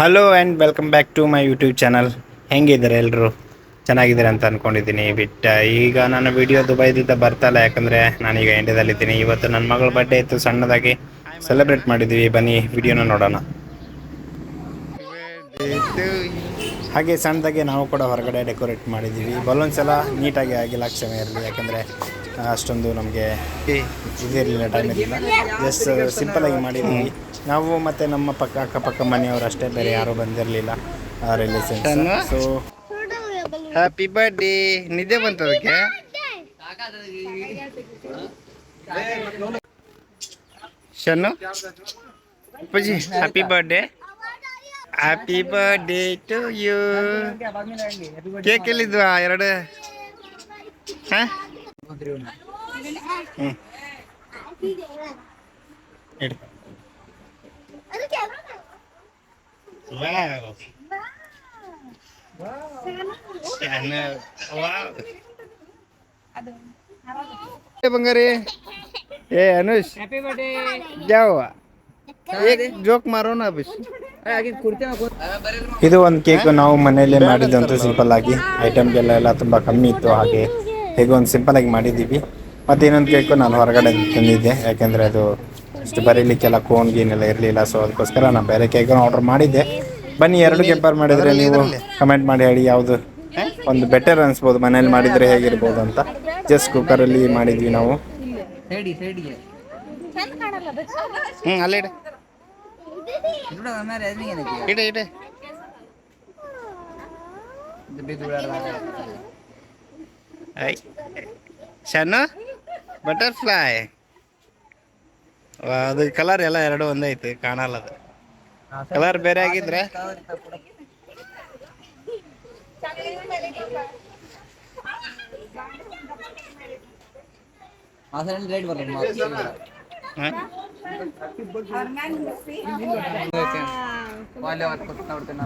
Hello and welcome back to my YouTube channel ಹೆಂಗಿದ್ದಾರೆ ಎಲ್ಲರೂ ಚೆನ್ನಾಗಿದ್ದಾರೆ ಅಂತ ಅಂದ್ಕೊಂಡಿದ್ದೀನಿ ಬಿಟ್ಟ ಈಗ ನನ್ನ ವಿಡಿಯೋ ದುಬೈದಿಂದ ಬರ್ತಲ್ಲ ಯಾಕಂದರೆ ನಾನೀಗ ಇಂಡಿಯಾದಲ್ಲಿದ್ದೀನಿ ಇವತ್ತು ನನ್ನ ಮಗಳ ಬರ್ಡೇ ಇತ್ತು. ಸಣ್ಣದಾಗಿ ಸೆಲೆಬ್ರೇಟ್ ಮಾಡಿದ್ವಿ. ಬನ್ನಿ ವಿಡಿಯೋನ ನೋಡೋಣ. ಹಾಗೆ ಸಣ್ಣದಾಗಿ ನಾವು ಕೂಡ ಹೊರಗಡೆ ಡೆಕೋರೇಟ್ ಮಾಡಿದ್ದೀವಿ ಬಲೂನ್ಸ್ ಎಲ್ಲ ನೀಟಾಗಿ ಆಗಿಲ್ಲ ಕ್ಷಮೆ ಇರಲಿ. ಯಾಕಂದರೆ ಅಷ್ಟೊಂದು ನಮಗೆ ಇದಿರಲಿಲ್ಲ ಟೈಮ್ ಇರಲಿಲ್ಲ. ಜಸ್ಟ್ ಸಿಂಪಲಾಗಿ ಮಾಡಿದ್ದೀವಿ ನಾವು ಮತ್ತು ನಮ್ಮ ಪಕ್ಕ, ಅಕ್ಕಪಕ್ಕ ಮನೆಯವರು ಅಷ್ಟೇ, ಬೇರೆ ಯಾರೂ ಬಂದಿರಲಿಲ್ಲ ರಿಲೇಷನ್ಸ್ ಸೊ ಹ್ಯಾಪಿ ಬರ್ಡೇ ನಿದ್ದೆ ಬಂತು ಅದಕ್ಕೆ? ಶನ್ನು? ಅಪ್ಪಾಜಿ happy birthday happy birthday to you cake ಎಲ್ಲಿದ್ವಾ? ಎರಡು? ಹಾಂ? ನೋಡ್ಕೊಂತೀರಿ ಹ್ಞೂ ಏ ಜೋಕ್ ಮಾರೋಣ ಇದು ಒಂದು ಕೇಕ್ ನಾವು ಮನೆಯಲ್ಲೇ ಮಾಡಿದ್ದಂತೂ ಸಿಂಪಲ್ ಆಗಿ. ಐಟಮ್ಗೆಲ್ಲ ಎಲ್ಲ ತುಂಬ ಕಮ್ಮಿ ಇತ್ತು ಹಾಗೆ ಹೇಗೆ ಒಂದು ಸಿಂಪಲ್ ಆಗಿ ಮಾಡಿದ್ದೀವಿ. ಮತ್ತು ಇನ್ನೊಂದು ಕೇಕು ನಾನು ಹೊರಗಡೆ ತಂದಿದ್ದೆ. ಯಾಕೆಂದರೆ ಅದು ಅಷ್ಟು ಬರೀಲಿಕ್ಕೆಲ್ಲ ಕೋನ್ ಗೀನೆಲ್ಲ ಎಲ್ಲ ಇರಲಿಲ್ಲ ಸೊ ಅದಕ್ಕೋಸ್ಕರ ನಾನು ಬೇರೆ ಕೇಕನ್ನು ಆರ್ಡರ್ ಮಾಡಿದ್ದೆ. ಬನ್ನಿ ಎರಡು ಕಂಪೇರ್ ಮಾಡಿದರೆ ನೀವು ಕಮೆಂಟ್ ಮಾಡಿ ಹೇಳಿ ಯಾವುದು. ಒಂದು ಬೆಟರ್ ಅನಿಸ್ಬೋದು ಮನೇಲಿ ಮಾಡಿದರೆ ಹೇಗಿರ್ಬೋದು ಅಂತ. ಜಸ್ಟ್ ಕುಕ್ಕರಲ್ಲಿ ಮಾಡಿದ್ವಿ ನಾವು. ಸೈಡಿ ಸೈಡಿಗೆ ಹ್ಞೂ ಐ ಶನ್ನು ಬಟರ್ಫ್ಲೈ ಅದು ಕಲರ್ ಎಲ್ಲ ಎರಡು ಒಂದೇ ಐತಿ ಕಾಣಲ್ಲ ಅದು ಕಲರ್ ಬೇರೆ ಆಗಿದ್ರೆ? ರೈಟ್ ಬರ್ತದೆ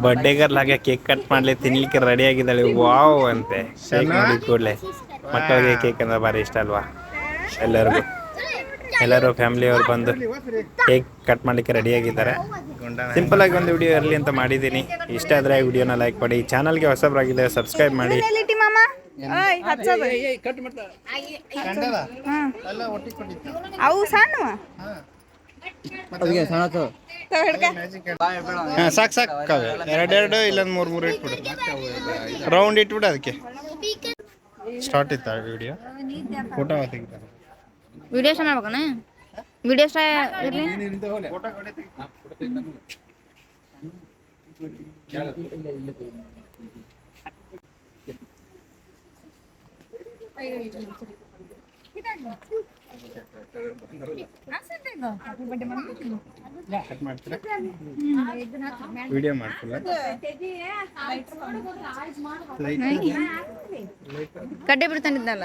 ಬರ್ಡೇ ಗರ್ಲ್ ಹಾಗೆ ಕೇಕ್ ಕಟ್ ಮಾಡ್ಲಿ ತಿನ್ಲಿಕ್ಕೆ ರೆಡಿ ಆಗಿದ್ದಾಳೆ. ವಾವ್ ಅಂತೆ. ಶೇಕ್ ನೋಡಿ ಕೂಡಲೇ. ಮಕ್ಕಳಿಗೆ ಕೇಕ್ ಅಂದ್ರೆ ಭಾರಿ ಇಷ್ಟ ಅಲ್ವಾ? ಎಲ್ಲರಿಗೂ. ಎಲ್ಲರೂ ಫ್ಯಾಮಿಲಿಯವರು ಬಂದು ಕೇಕ್ ಕಟ್ ಮಾಡ್ಲಿಕ್ಕೆ ರೆಡಿ ಆಗಿದ್ದಾರೆ. ಸಿಂಪಲ್ ಆಗಿ ಒಂದು ವಿಡಿಯೋ ಇರಲಿ ಅಂತ ಮಾಡಿದ್ದೀನಿ. ಇಷ್ಟ ಆದರೆ ವಿಡಿಯೋನ ಲೈಕ್ ಮಾಡಿ. ಚಾನಲ್ಗೆ ಹೊಸಬರಾಗಿದ್ದರೆ ಸಬ್ಸ್ಕ್ರೈಬ್ ಮಾಡಿ. ಅವು ಸಣ್ಣವ ಅದಕ್ಕೆ ಸಣ್ಣತು ತಗೋ ಹಾಂ ಸಾಕು ಸಾಕು. ಕಾವ್ಯ. ಎರಡೆರಡು ಇಲ್ಲೊಂದು ಮೂರು ಮೂರು ಇಟ್ಬಿಡು. ರೌಂಡ್ ಇಟ್ಬಿಡು ಅದಕ್ಕೆ ಸ್ಟಾರ್ಟ್ ಇತ್ತು ವಿಡಿಯೋ ಫೋಟೋ ತೆಗಿತಾರೆ ವಿಡಿಯೋ ಸ್ಟಾರ್ಟ್ ಮಾಡ್ಬೇಕನ? ವಿಡಿಯೋ ಸ್ಟಾರ್ಟ್ ಇರಲಿ. ಫೋಟೋ ವಿಡಿಯೋ ಮಾಡ್ತಿಲ್ಲ? ಕಡ್ಡೆ ಬಿಡ್ತಾನಿದ್ನಲ್ಲ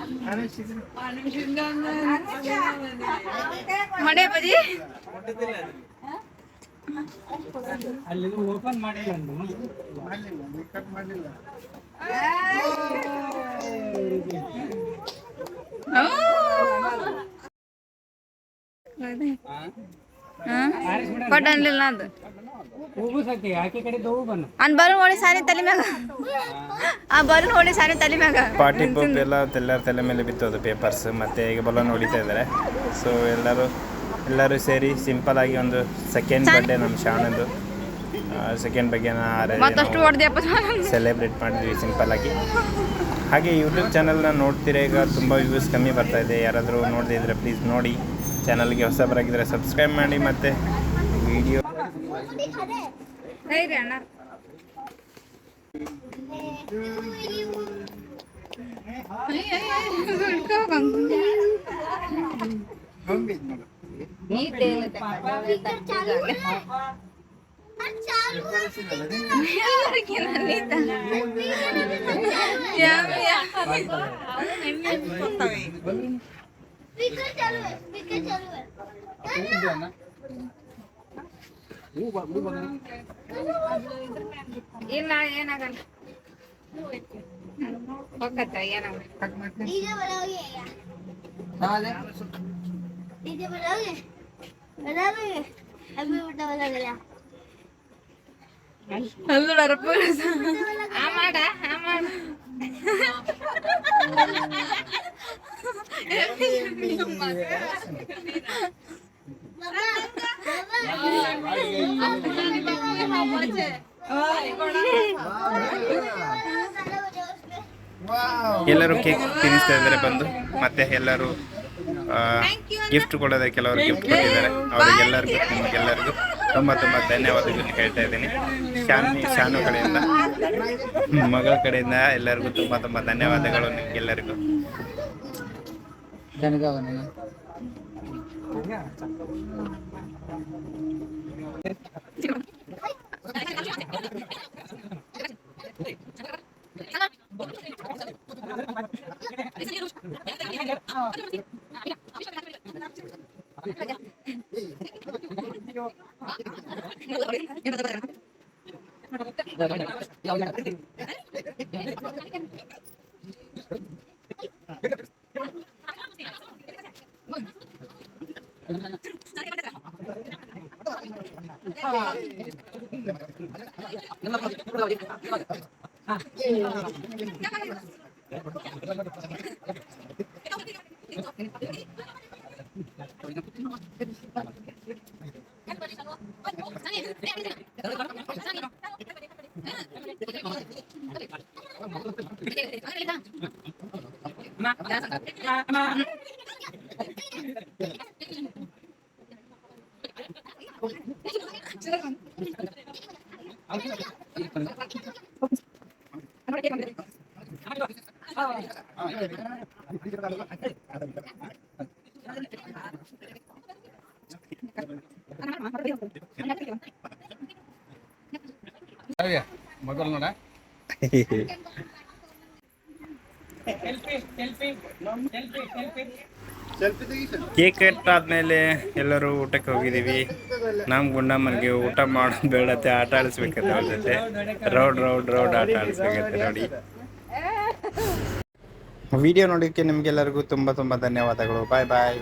ಅಲ್ಲ ಲೈಟ್ ಅನ್ನು ಅಲ್ಲಿ ಮಡೆ ಬಜಿ ಹ್ಮ್ ಕೊಟ್ಟ ಅನ್ಲಿಲ್ಲ ಅದು ಹೋಗು ಸತಿ ಆಕೆ ಕಡೆ ಅನ್ಲಿಲ್ಲ ಅದು. ಅನ್ ಹೋಳಿ ಸಾರಿ ತಲೆ ಮ್ಯಾಗ. ಆ ಬಲೂನ್ ಹೋಳಿ ಸಾರಿ ತಲೆ ಮ್ಯಾಗ. ಪಾರ್ಟಿ ಪೂಪ್ ಎಲ್ಲ ಎಲ್ಲರ ತಲೆ ಮೇಲೆ ಬಿತ್ತೋದು ಪೇಪರ್ಸ್ ಮತ್ತೆ ಈಗ ಬಲೂನ್ ಹೊಡಿತಾ ಇದ್ದಾರೆ. ಸೊ ಎಲ್ಲರೂ ಎಲ್ಲರೂ ಸೇರಿ ಸಿಂಪಲ್ ಆಗಿ ಒಂದು ಸೆಕೆಂಡ್ ಬರ್ಡೆ ನಮ್ಮ ಶಾಣದು. ಸೆಕೆಂಡ್ ಬಗ್ಗೆ ಸೆಲೆಬ್ರೇಟ್ ಮಾಡಿದ್ವಿ ಸಿಂಪಲ್ ಆಗಿ. ಹಾಗೆ ಯೂಟ್ಯೂಬ್ ಚಾನಲ್ನ ನೋಡ್ತೀರಾ ಈಗ ತುಂಬ ವ್ಯೂಸ್ ಕಮ್ಮಿ ಬರ್ತಾ ಇದೆ. ಯಾರಾದರೂ ನೋಡದೇ ಇದ್ರೆ ಪ್ಲೀಸ್ ನೋಡಿ. ಚಾನಲ್ಗೆ ಹೊಸಬರಾಗಿದ್ದರೆ ಸಬ್ಸ್ಕ್ರೈಬ್ ಮಾಡಿ ಮತ್ತು ವಿಡಿಯೋ ಅಣ್ಣ. ಇಲ್ಲ ಏನಾಗಲ್ಲ ಹೋಗತ್ತ ಏನಾಗಲ್ಲ ಅಲ್ಲೂ ಡರಪ್ಪ ಆ ಮಾಡ ಆ ಮಾಡ ಎಲ್ಲರೂ ಕೇಕ್ ತಿನ್ನಿಸ್ತಾ ಇದ್ದಾರೆ ಬಂದು. ಮತ್ತೆ ಎಲ್ಲರೂ ಗಿಫ್ಟ್ ಕೊಡೋದೇ ಕೆಲವರು ಗಿಫ್ಟ್ ಕೊಟ್ಟಿದ್ದಾರೆ. ಅವರಿಗೆಲ್ಲರಿಗೂ ನಿಮಗೆಲ್ಲರಿಗೂ ತುಂಬ ತುಂಬ ಧನ್ಯವಾದಗಳನ್ನು ಹೇಳ್ತಾ ಇದ್ದೀನಿ. ಶಾನು ಕಡೆಯಿಂದ ಮಗಳ ಕಡೆಯಿಂದ ಎಲ್ಲರಿಗೂ ತುಂಬ ತುಂಬ ಧನ್ಯವಾದಗಳು ನಿಮಗೆಲ್ಲರಿಗೂ. Ah. Oh ya, mau ke mana? Hehehe. Cake cut ಆದ್ಮೇಲೆ ಎಲ್ಲರೂ ಊಟಕ್ಕೆ ಹೋಗಿದ್ದೀವಿ. ನಮ್ ಗುಂಡಮ್ಮನಿಗೆ ಊಟ ಮಾಡೋದು ಬೇಡತ್ತೆ, ಆಟ ಆಡಿಸ್ಬೇಕಂತ ಅವ್ರ ಜೊತೆ. ರೌಡ್ ರೌಡ್ ರೌಡ್ ಆಟ ಆಡಿಸ್ಬೇಕಂತೆ ನೋಡಿ. ವಿಡಿಯೋ ನೋಡೋಕ್ಕೆ ನಿಮಗೆಲ್ಲರಿಗೂ ತುಂಬ ತುಂಬ ಧನ್ಯವಾದಗಳು. ಬಾಯ್ ಬಾಯ್.